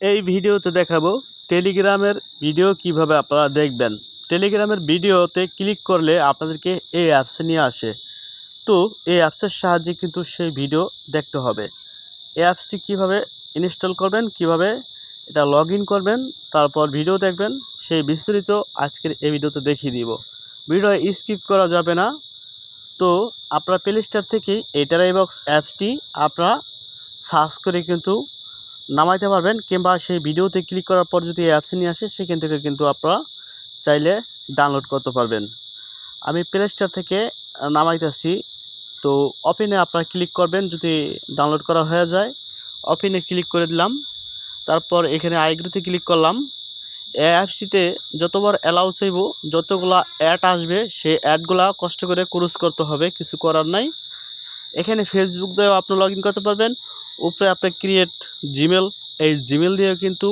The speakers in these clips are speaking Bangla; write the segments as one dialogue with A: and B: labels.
A: এই ভিডিওতে দেখাবো টেলিগ্রামের ভিডিও কীভাবে আপনারা দেখবেন। টেলিগ্রামের ভিডিওতে ক্লিক করলে আপনাদেরকে এই অ্যাপসে নিয়ে আসে। তো এই অ্যাপসের সাহায্যে কিন্তু সেই ভিডিও দেখতে হবে। এই অ্যাপসটি কীভাবে ইনস্টল করবেন, কীভাবে এটা লগ করবেন, তারপর ভিডিও দেখবেন, সেই বিস্তারিত আজকের এই ভিডিওতে দেখিয়ে দিব। ভিডিও স্কিপ করা যাবে না। তো আপনার প্লে স্টোর থেকেই এই অ্যাপসটি আপনারা সার্চ করে কিন্তু নামাইতে পারবেন কিংবা সেই ভিডিওতে ক্লিক করার পর যদি অ্যাপসে নিয়ে আসে, সেখান থেকে কিন্তু আপনারা চাইলে ডাউনলোড করতে পারবেন। আমি প্লে স্টোর থেকে নামাইতেছি। তো ওপেনে আপনারা ক্লিক করবেন, যদি ডাউনলোড করা হয়ে যায়। ওপেনে ক্লিক করে দিলাম। তারপর এখানে আইগ্রোতে ক্লিক করলাম। অ্যাপসটিতে যতবার অ্যালাউ চাইব, যতগুলা অ্যাড আসবে, সেই অ্যাডগুলা কষ্ট করে ক্রুজ করতে হবে, কিছু করার নাই। এখানে ফেসবুক দিয়েও আপনি লগ করতে পারবেন। উপরে আপনি ক্রিয়েট জিমেল এই জিমেল দিয়েও কিন্তু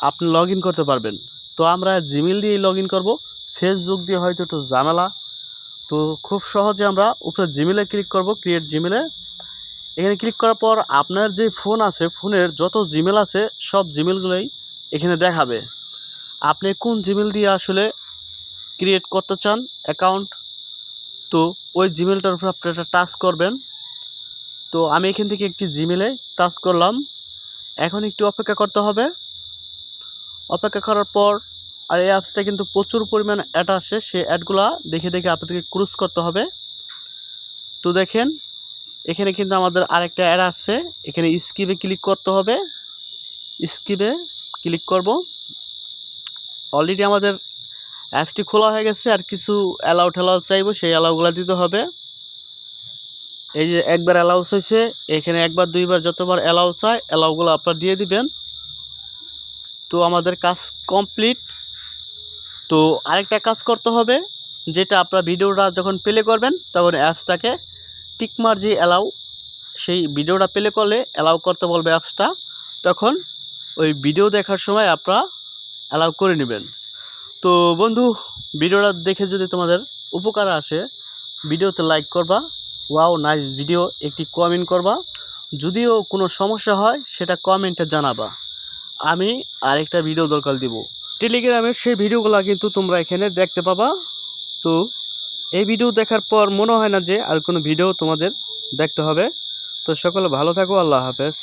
A: আপনি লগ করতে পারবেন। তো আমরা জিমেল দিয়েই লগ ইন করব। ফেসবুক দিয়ে হয়তো একটু ঝামেলা। তো খুব সহজে আমরা উপরে জিমেলে ক্লিক করব ক্রিয়েট জিমেলে এখানে ক্লিক করার পর আপনার যে ফোন আছে ফোনের যত জিমেল আছে, সব জিমেলগুলোই এখানে দেখাবে। আপনি কোন জিমেল দিয়ে আসলে ক্রিয়েট করতে চান অ্যাকাউন্ট তো ওই জিমেলটার উপর আপনি একটা টাচ করবেন। তো আমি এখান থেকে একটি জিমেলে টাচ করলাম। এখন একটু অপেক্ষা করতে হবে। অপেক্ষা করার পর আর এই অ্যাপসটা কিন্তু প্রচুর পরিমাণ অ্যাড আসে, সেই অ্যাডগুলা দেখে দেখে আপনাদেরকে ক্রুজ করতে হবে। তো দেখেন, এখানে কিন্তু আমাদের আরেকটা অ্যাড আসছে এখানে স্কিপে ক্লিক করতে হবে। স্কিপে ক্লিক করব। অলরেডি আমাদের অ্যাপসটি খোলা হয়ে গেছে, আর কিছু অ্যালাউ ঠেলাও চাইব, সেই অ্যালাউগুলো দিতে হবে। এই যে একবার অ্যালাউস হয়েছে, এখানে একবার, দুইবার, যতবার অ্যালাউ চায় অ্যালাউগুলো আপনারা দিয়ে দিবেন। তো আমাদের কাজ কমপ্লিট তো আরেকটা কাজ করতে হবে, যেটা আপনার ভিডিওটা যখন প্লে করবেন, তখন অ্যাপসটাকে টিকমার যে অ্যালাউ সেই ভিডিওটা প্লে করলে অ্যালাউ করতে বলবে অ্যাপসটা। তখন ওই ভিডিও দেখার সময় আপনারা অ্যালাউ করে নেবেন। তো বন্ধু, ভিডিওটা দেখে যদি তোমাদের উপকার আসে, ভিডিওতে লাইক করবা। ওয়াও, নাইস ভিডিও, একটি কমেন্ট করবা। যদিও কোনো সমস্যা হয়, সেটা কমেন্টে জানাবা। আমি আরেকটা ভিডিও দরকার দিব। টেলিগ্রামের সেই ভিডিওগুলো কিন্তু তোমরা এখানে দেখতে পাবা। তো এই ভিডিও দেখার পর মনে হয় না যে আর কোনো ভিডিও তোমাদের দেখতে হবে। তো সকলে ভালো থাকো, আল্লাহ হাফেজ।